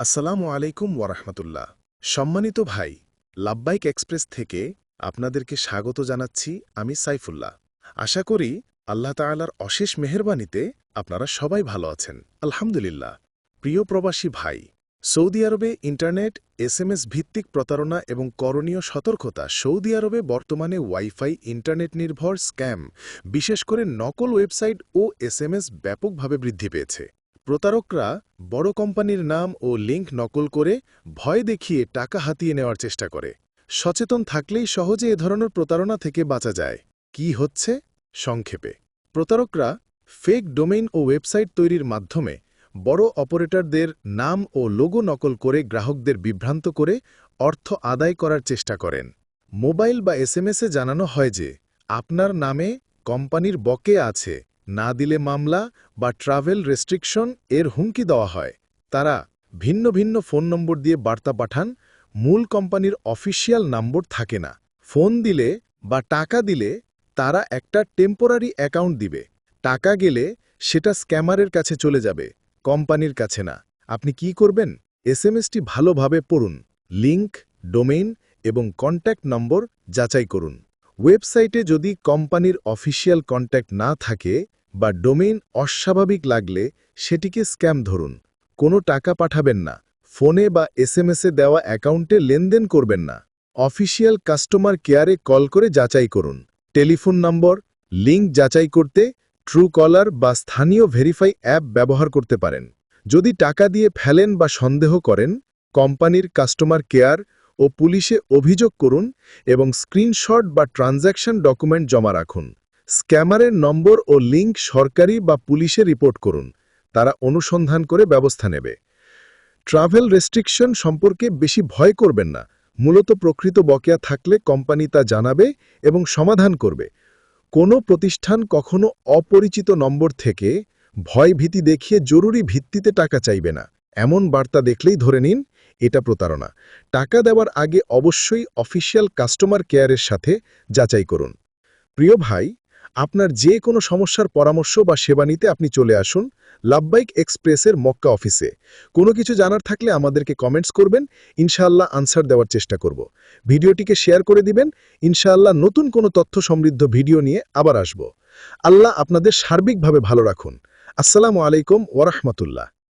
আসসালামু আলাইকুম ওয়ারাহমাতুল্লাহ। সম্মানিত ভাই লাব্বাইক এক্সপ্রেস থেকে আপনাদেরকে স্বাগত জানাচ্ছি আমি সাইফুল্লাহ। আশা করি আল্লাহ তাআলার অশেষ মেহেরবানিতে আপনারা সবাই ভালো আছেন। আলহামদুলিল্লাহ। প্রিয় প্রবাসী ভাই, সৌদি আরবে ইন্টারনেট, এসএমএস ভিত্তিক প্রতারণা এবং করণীয় সতর্কতা সৌদি আরবে বর্তমানে ওয়াইফাই ইন্টারনেট নির্ভর স্ক্যাম, বিশেষ করে নকল ওয়েবসাইট ও এসএমএস ব্যাপকভাবে বৃদ্ধি পেয়েছে। প্রতারকরা বড় কোম্পানির নাম ও লিঙ্ক নকল করে ভয় দেখিয়ে টাকা হাতিয়ে নেওয়ার চেষ্টা করে। সচেতন থাকলেই সহজে এ ধরনের প্রতারণা থেকে বাঁচা যায়। কি হচ্ছে? সংক্ষেপে। প্রতারকরা ফেক ডোমেইন ও ওয়েবসাইট তৈরির মাধ্যমে বড় অপারেটরদের নাম ও লোগো নকল করে গ্রাহকদের বিভ্রান্ত করে অর্থ আদায় করার চেষ্টা করেন। মোবাইল বা এসএমএসে জানানো হয় যে, আপনার নামে কোম্পানির বকে আছে। না দিলে মামলা বা ট্রাভেল রেস্ট্রিকশন এর হুমকি দেওয়া হয়। তারা ভিন্ন ভিন্ন ফোন নম্বর দিয়ে বার্তা পাঠান, মূল কোম্পানির অফিসিয়াল নম্বর থাকে না। ফোন দিলে বা টাকা দিলে তারা একটা টেম্পোরারি অ্যাকাউন্ট দিবে। টাকা গেলে সেটা স্ক্যামারের কাছে চলে যাবে, কোম্পানির কাছে না। আপনি কি করবেন? এসএমএসটি ভালোভাবে পড়ুন। লিঙ্ক ডোমেইন এবং কন্ট্যাক্ট নম্বর যাচাই করুন। ওয়েবসাইটে যদি কোম্পানির অফিসিয়াল কন্ট্যাক্ট না থাকে বা ডোমেইন অস্বাভাবিক লাগলে সেটিকে স্ক্যাম ধরুন। কোনো টাকা পাঠাবেন না। ফোনে বা এসএমএসে দেওয়া অ্যাকাউন্টে লেনদেন করবেন না। অফিসিয়াল কাস্টমার কেয়ারে কল করে যাচাই করুন। টেলিফোন নম্বর লিঙ্ক যাচাই করতে ট্রু কলার বা স্থানীয় ভেরিফাই অ্যাপ ব্যবহার করতে পারেন। যদি টাকা দিয়ে ফেলেন বা সন্দেহ করেন, কোম্পানির কাস্টমার কেয়ার ও পুলিশে অভিযোগ করুন এবং স্ক্রিনশট বা ট্রানজ্যাকশন ডকুমেন্ট জমা রাখুন। স্ক্যামারের নম্বর ও লিঙ্ক সরকারি বা পুলিশে রিপোর্ট করুন। তারা অনুসন্ধান করে ব্যবস্থা নেবে। ট্রাভেল রেস্ট্রিকশন সম্পর্কে বেশি ভয় করবেন না। মূলত প্রকৃত বকেয়া থাকলে কোম্পানি তা জানাবে এবং সমাধান করবে। কোনো প্রতিষ্ঠান কখনো অপরিচিত নম্বর থেকে ভয় ভীতি দেখিয়ে জরুরি ভিত্তিতে টাকা চাইবে না। এমন বার্তা দেখলেই ধরে নিন এটা প্রতারণা। টাকা দেওয়ার আগে অবশ্যই অফিসিয়াল কাস্টমার কেয়ারের সাথে যাচাই করুন। প্রিয় ভাই, আপনার যে কোনো সমস্যার পরামর্শ বা সেবা নিতে আপনি চলে আসুন লাভবাইক এক্সপ্রেসের মক্কা অফিসে। কোনো কিছু জানার থাকলে আমাদেরকে কমেন্টস করবেন, ইনশাআল্লাহ আনসার দেওয়ার চেষ্টা করব। ভিডিওটিকে শেয়ার করে দিবেন, ইনশাআল্লাহ নতুন কোনো তথ্য সমৃদ্ধ ভিডিও নিয়ে আবার আসব। আল্লাহ আপনাদের সার্বিকভাবে ভালো রাখুন। আসসালামু আলাইকুম ওরহমতুল্লাহ